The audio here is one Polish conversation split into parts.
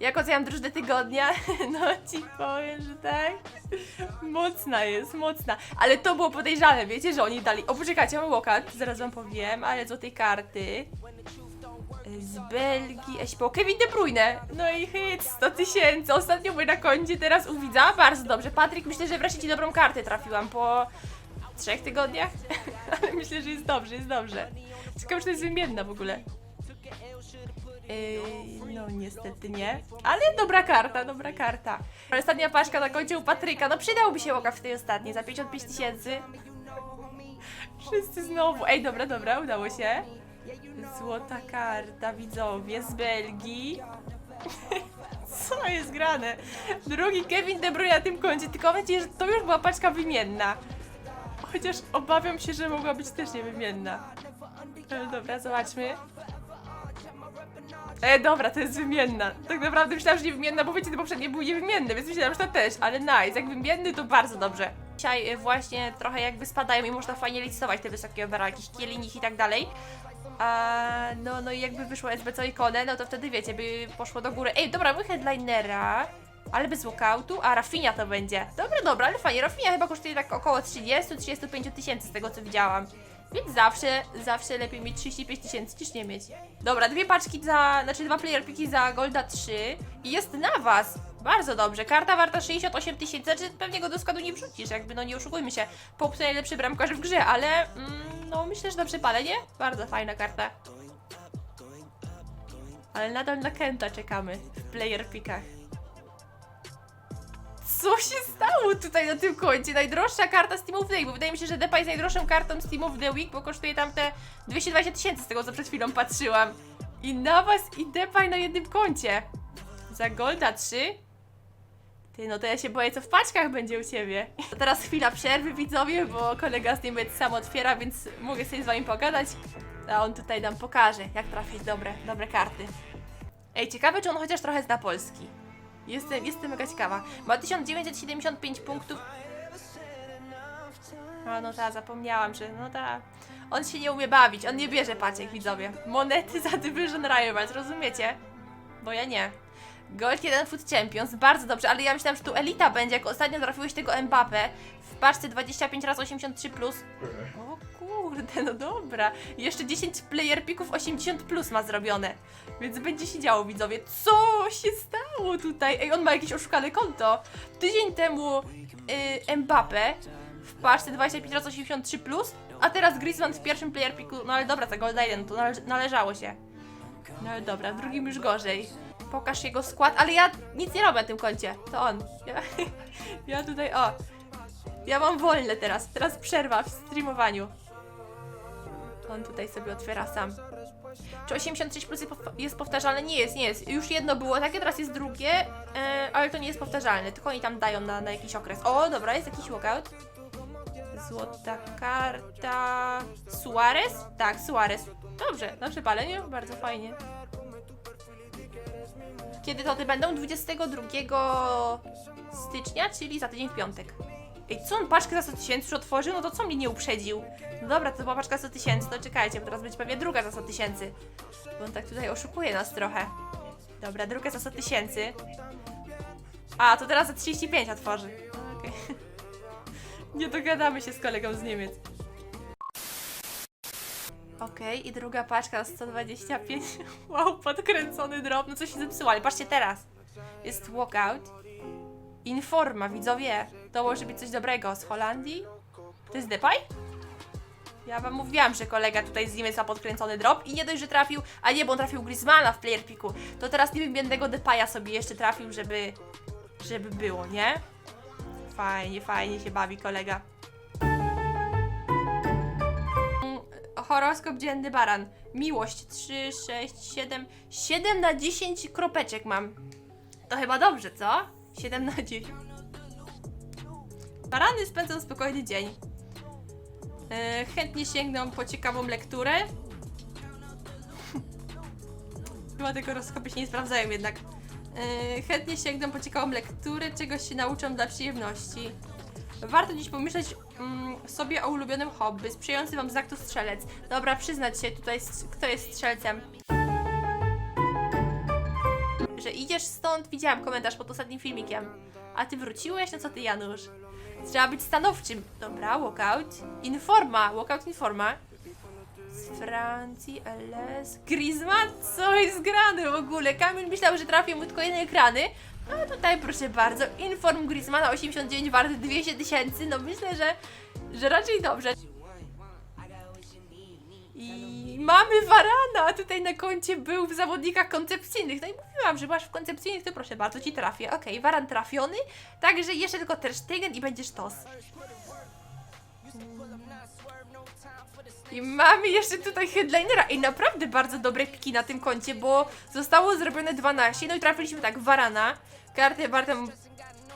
Jak oceniam drużynę tygodnia? No ci powiem, że tak. Mocna jest, mocna. Ale to było podejrzane, wiecie, że oni dali... O, poczekajcie, mam łokat, zaraz wam powiem, ale złotej karty. Z Belgii, Eśpo, Kevin De Bruyne. No i hit, 100 tysięcy. Ostatnio mój na koncie, teraz u widza. Bardzo dobrze. Patryk, myślę, że wreszcie ci dobrą kartę trafiłam po trzech tygodniach. Ale myślę, że jest dobrze, jest dobrze. Ciekawe, czy to jest wymienna w ogóle. No niestety nie. Ale dobra karta, dobra karta. Ostatnia paczka na koncie u Patryka. No przydałby się łoka w tej ostatniej za 55 tysięcy. Wszyscy znowu. Ej, dobra, dobra, udało się. Złota karta, widzowie, z Belgii. Co jest grane? Drugi Kevin De Bruyne na tym koncie, tylko mam że to już była paczka wymienna. Chociaż obawiam się, że mogła być też niewymienna. Ale dobra, zobaczmy. E, dobra, to jest wymienna. Tak naprawdę myślałam, że niewymienna, bo wiecie, te poprzednie były niewymienne, więc myślałam, że to też, ale nice. Jak wymienny, to bardzo dobrze. Dzisiaj e, właśnie trochę jakby spadają i można fajnie licytować te wysokie overall, jakichś kielinich i tak dalej. A, no, no i jakby wyszło SBC ikonę, no to wtedy wiecie, by poszło do góry. Ej, dobra, my headlinera, ale bez walkoutu, a Rafinha to będzie. Dobra, dobra, ale fajnie, Rafinha chyba kosztuje tak około 30-35 tysięcy z tego co widziałam. Więc zawsze, zawsze lepiej mieć 35 tysięcy niż nie mieć. Dobra, dwie paczki za, znaczy dwa player piki za Golda 3 i jest na was. Bardzo dobrze. Karta warta 68 tysięcy, znaczy pewnie go do składu nie wrzucisz, jakby no nie oszukujmy się. Pop to najlepszy bramkarz w grze, ale mm, no myślę, że dobrze palę, nie? Bardzo fajna karta. Ale nadal na Kenta czekamy w player pikach. Co się stało tutaj na tym koncie? Najdroższa karta Steam of the Week, bo wydaje mi się, że Depa jest najdroższą kartą Steam of the Week, bo kosztuje tam te 220 tysięcy z tego, co przed chwilą patrzyłam. I na was i Depay na jednym koncie. Za Golda 3? Ty, no to ja się boję, co w paczkach będzie u ciebie. A teraz chwila przerwy, widzowie, bo kolega z Niemiec sam otwiera, więc mogę sobie z wami pogadać. A on tutaj nam pokaże, jak trafić dobre, dobre karty. Ej, ciekawe, czy on chociaż trochę zna polski. Jestem, jestem mega ciekawa. Ma 1975 punktów. A no ta, zapomniałam, że no ta. On się nie umie bawić, on nie bierze paciek, widzowie. Monety za Division Rivals, rozumiecie? Bo ja nie. Gold 1 Foot Champions, bardzo dobrze, ale ja myślałam, że tu Elita będzie, jak ostatnio trafiłeś tego Mbappe w paczce 25 razy 83 plus. O kurde, no dobra. Jeszcze 10 player pików 80 plus ma zrobione. Więc będzie się działo, widzowie. Co się stało tutaj? Ej, on ma jakieś oszukane konto. Tydzień temu y, Mbappe w paczce 25 razy 83 plus, a teraz Griezmann w pierwszym player piku. No ale dobra, za Golda 1 to nale należało się. No ale dobra, w drugim już gorzej. Pokaż jego skład, ale ja nic nie robię na tym koncie. To on. Ja, ja tutaj, o. Ja mam wolne teraz. Teraz przerwa w streamowaniu. On tutaj sobie otwiera sam. Czy 86 plus jest pow- jest powtarzalne? Nie jest, nie jest. Już jedno było takie, teraz jest drugie, e, ale to nie jest powtarzalne, tylko oni tam dają na, na jakiś okres. O, dobra, jest jakiś walkout. Złota karta. Suarez? Tak, Suarez. Dobrze, dobrze palenie, bardzo fajnie. Kiedy to te będą? 22 stycznia, czyli za tydzień w piątek. Ej, co on paczkę za 100 tysięcy już otworzył? No to co mnie nie uprzedził? No dobra, to była paczka 100 tysięcy, to czekajcie, bo teraz będzie pewnie druga za 100 tysięcy. Bo on tak tutaj oszukuje nas trochę. Dobra, druga za 100 tysięcy. A, to teraz za 35 otworzy. Okej. Nie dogadamy się z kolegą z Niemiec. Okej, i druga paczka za 125. Wow, podkręcony drop. No coś się zepsuło, ale patrzcie teraz. Jest walkout. Informa, widzowie. To może być coś dobrego. Z Holandii? To jest Depay? Ja wam mówiłam, że kolega tutaj z Niemiec ma podkręcony drop i nie dość, że trafił, a nie, bo on trafił Griezmana w player piku, to teraz niewymiennego Depaya sobie jeszcze trafił, żeby, żeby było, nie? Fajnie, fajnie się bawi kolega. Horoskop dzienny baran. Miłość 3, 6, 7. 7 na 10 kropeczek mam. To chyba dobrze, co? 7 na 10. Barany spędzą spokojny dzień. E, chętnie sięgną po ciekawą lekturę. Chyba tego horoskopy się nie sprawdzają jednak. E, chętnie sięgną po ciekawą lekturę, czegoś się nauczą dla przyjemności. Warto dziś pomyśleć mm, sobie o ulubionym hobby, sprzyjający wam znak to strzelec. Dobra, przyznać się tutaj, kto jest strzelcem. że idziesz stąd, widziałam komentarz pod ostatnim filmikiem. A ty wróciłeś? No co ty, Janusz? Trzeba być stanowczym. Dobra, walkout. Informa, walkout informa. Z Francji, LS, Griezmann? Co jest grane w ogóle? Kamil myślał, że trafię mu tylko jedne ekrany. A tutaj proszę bardzo, inform Griezmana 89 wart 200 tysięcy. No myślę, że, że raczej dobrze. I mamy Varana! Tutaj na koncie był w zawodnikach koncepcyjnych. No i mówiłam, że masz w koncepcyjnych, to proszę bardzo, ci trafię. Okej, Varan trafiony. Także jeszcze tylko Ter Stegen i będziesz tos. I mamy jeszcze tutaj headlinera i naprawdę bardzo dobre piki na tym koncie, bo zostało zrobione 12, no i trafiliśmy tak Varana, kartę wartą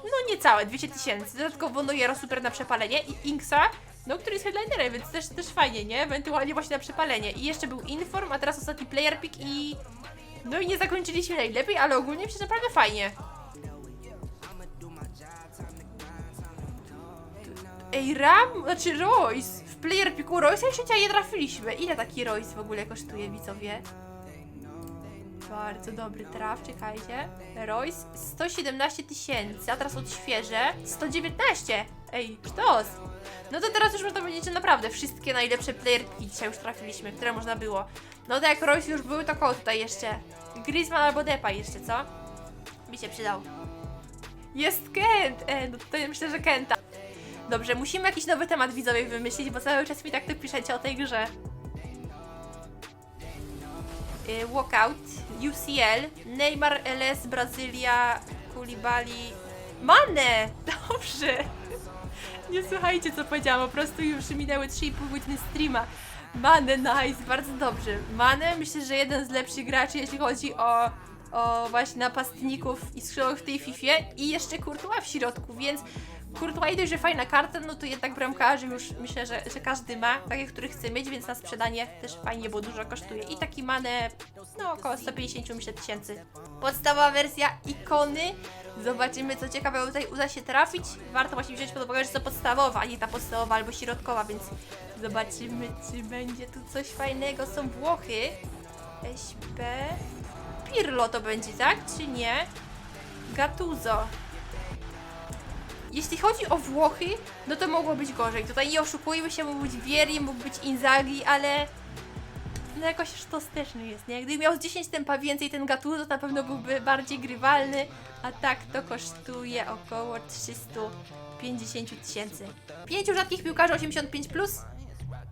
no niecałe 200 tysięcy, dodatkowo Neuera super na przepalenie i Inksa, no który jest headlinerem, więc też, też fajnie, nie? Ewentualnie właśnie na przepalenie. I jeszcze był Inform, a teraz ostatni player pick i... No i nie zakończyliśmy najlepiej, ale ogólnie że naprawdę fajnie. Ej, Ram, znaczy Royce, player picku Royce'a jeszcze nie trafiliśmy. Ile taki Royce w ogóle kosztuje, widzowie? Bardzo dobry traf, czekajcie. Royce 117 tysięcy, a teraz odświeżę 119. Ej, sztos! No to teraz już można powiedzieć, że naprawdę wszystkie najlepsze playerki dzisiaj już trafiliśmy, które można było. No to jak Royce już były, to koło tutaj jeszcze? Griezmann albo Depay jeszcze, co? Mi się przydał. Jest Kent! E, no to ja myślę, że Kenta. Dobrze, musimy jakiś nowy temat widzowie wymyślić, bo cały czas mi tak tu piszecie o tej grze. Y, Walkout, UCL, Neymar, LS, Brazylia, Koulibaly, Mane! Dobrze! Nie słuchajcie co powiedziałam, po prostu już minęły 3,5 godziny streama. Mane, nice, bardzo dobrze. Mane myślę, że jeden z lepszych graczy, jeśli chodzi o, o właśnie napastników i skrzydłowych w tej Fifie i jeszcze Courtois w środku, więc Courtois dość, że fajna karta, no to jednak bramkarzy już myślę, że, że każdy ma, takie, które chce mieć, więc na sprzedanie też fajnie, bo dużo kosztuje. I taki Mane, no około 150 myślę tysięcy. Podstawowa wersja ikony. Zobaczymy, co ciekawego tutaj uda się trafić. Warto właśnie wziąć pod uwagę, że to podstawowa, a nie ta podstawowa albo środkowa, więc zobaczymy, czy będzie tu coś fajnego. Są Włochy. SP. Pirlo to będzie, tak? Czy nie? Gattuso. Jeśli chodzi o Włochy, no to mogło być gorzej. Tutaj nie oszukujmy się, mógł być Vieri, mógł być Inzaghi, ale no jakoś sztos też nie jest, nie? Gdyby miał z 10 tempa więcej ten Gattuso, to na pewno byłby bardziej grywalny, a tak to kosztuje około 350 tysięcy. Pięciu rzadkich piłkarzy 85+, plus.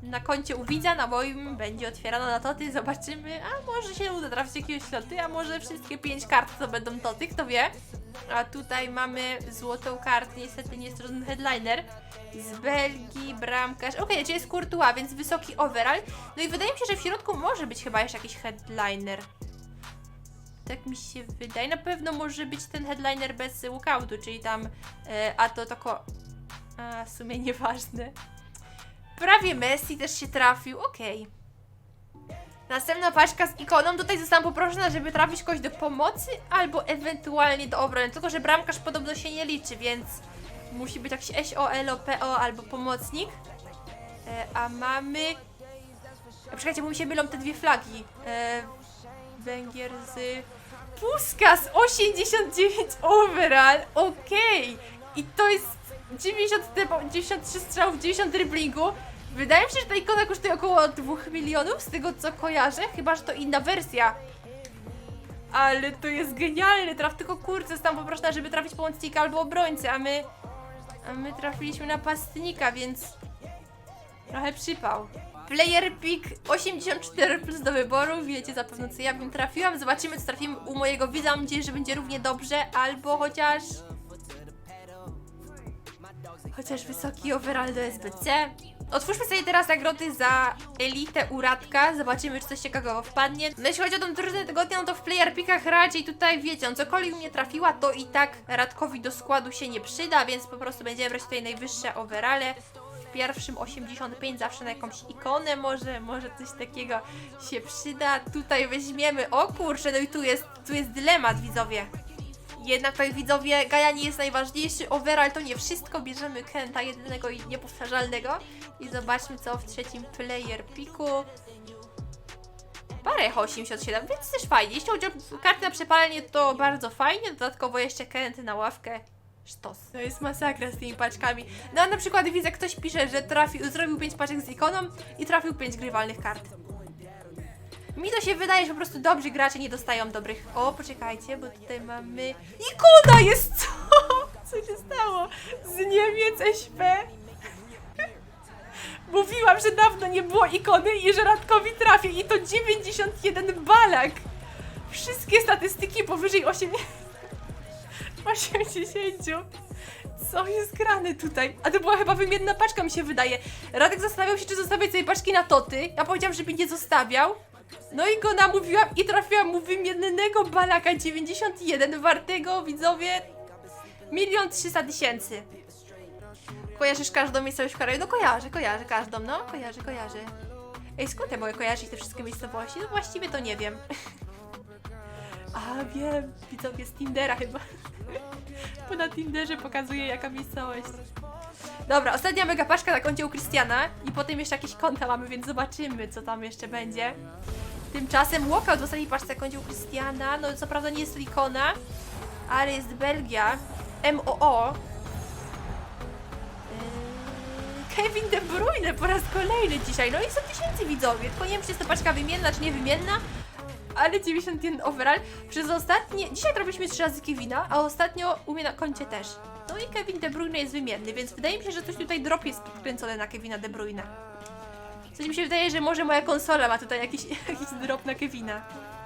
Na koncie u widza, na moim będzie otwierano na toty, zobaczymy, a może się uda trafić jakiegoś loty, a może wszystkie pięć kart to będą toty, kto wie. A tutaj mamy złotą kartę, niestety nie jest to żaden headliner. Z Belgii, bramkarz. Okej, czyli jest Courtois, więc wysoki overall. No i wydaje mi się, że w środku może być chyba jeszcze jakiś headliner. Tak mi się wydaje. Na pewno może być ten headliner bez walkoutu, czyli tam e, a to tylko... A, w sumie nieważne. Prawie Messi też się trafił, okej. Następna paczka z ikoną. Tutaj zostałam poproszona, żeby trafić kogoś do pomocy albo ewentualnie do obrony. Tylko, że bramkarz podobno się nie liczy, więc musi być jakiś SO, PO albo pomocnik. E, a mamy... E, bo mi się mylą te dwie flagi. E, Węgier z... Puskas 89 overall, okej. I to jest 90 typo, 93 strzałów, 90 driblingu. Wydaje mi się, że ta ikona kosztuje około 2 milionów, z tego co kojarzę, chyba że to inna wersja. Ale to jest genialny traf, tylko kurczę, zostałam poproszona, żeby trafić pomocnika albo obrońcę, a my... A my trafiliśmy na pastnika, więc... Trochę przypał. Player pick 84 plus do wyboru, wiecie zapewne co ja bym trafiłam. Zobaczymy co trafimy u mojego widza, mam nadzieję, że będzie równie dobrze, albo chociaż... Chociaż wysoki overall do SBC. Otwórzmy sobie teraz nagrody za elitę Uradka. Zobaczymy, czy coś ciekawego wpadnie. No jeśli chodzi o tą drużynę tygodnia, no to w player pickach raczej tutaj wiecie, on cokolwiek mnie trafiła, to i tak Radkowi do składu się nie przyda, więc po prostu będziemy brać tutaj najwyższe overale. Pierwszym 85 zawsze na jakąś ikonę może, może coś takiego się przyda. Tutaj weźmiemy, o kurczę, no i tu jest, tu jest dylemat widzowie. Jednak tutaj widzowie, Gaja nie jest najważniejszy, overall to nie wszystko, bierzemy Kenta jedynego i niepowtarzalnego i zobaczmy co w trzecim player piku. Parecha 87, więc też fajnie. Jeśli chodzi o karty na przepalenie, to bardzo fajnie. Dodatkowo jeszcze kęty na ławkę. Sztos. To jest masakra z tymi paczkami. No a na przykład widzę, ktoś pisze, że trafił, zrobił 5 paczek z ikoną i trafił 5 grywalnych kart. Mi to się wydaje, że po prostu dobrzy gracze nie dostają dobrych. O, poczekajcie, bo tutaj mamy. Ikona jest co? Co się stało? Z Niemiec SP. Mówiłam, że dawno nie było ikony i że Radkowi trafię i to 91 balak. Wszystkie statystyki powyżej 8... 80. Co jest grane tutaj? A to była chyba wymienna paczka, mi się wydaje. Radek zastanawiał się, czy zostawiać sobie paczki na toty. Ja powiedziałam, żeby nie zostawiał. No i go namówiłam i trafiłam mu wymiennego balaka 91 wartego, widzowie, milion trzysta tysięcy. Kojarzysz każdą miejscowość w kraju? No kojarzę, kojarzę każdą, no kojarzę, kojarzę. Ej, skąd ja mogę kojarzyć te wszystkie miejscowości? No właściwie to nie wiem. A wiem, widzowie z Tindera chyba. Bo na Tinderze pokazuje jaka miejscowość. Dobra, ostatnia mega paczka na koncie u Krystiana i potem jeszcze jakieś konta mamy, więc zobaczymy co tam jeszcze będzie. Tymczasem walkout w ostatniej paczce na koncie u Krystiana, no co prawda nie jest to ikona, ale jest Belgia, MOO. Yy, Kevin De Bruyne po raz kolejny dzisiaj, no i 100 tysięcy widzowie, tylko nie wiem czy jest to paczka wymienna czy niewymienna, ale 91 overall. Przez ostatnie. Dzisiaj robiliśmy trzy razy Kevina, a ostatnio u mnie na koncie też. No i Kevin De Bruyne jest wymienny, więc wydaje mi się, że coś tutaj drop jest podkręcone na Kevina De Bruyne. Coś mi się wydaje, że może moja konsola ma tutaj jakiś, jakiś drop na Kevina.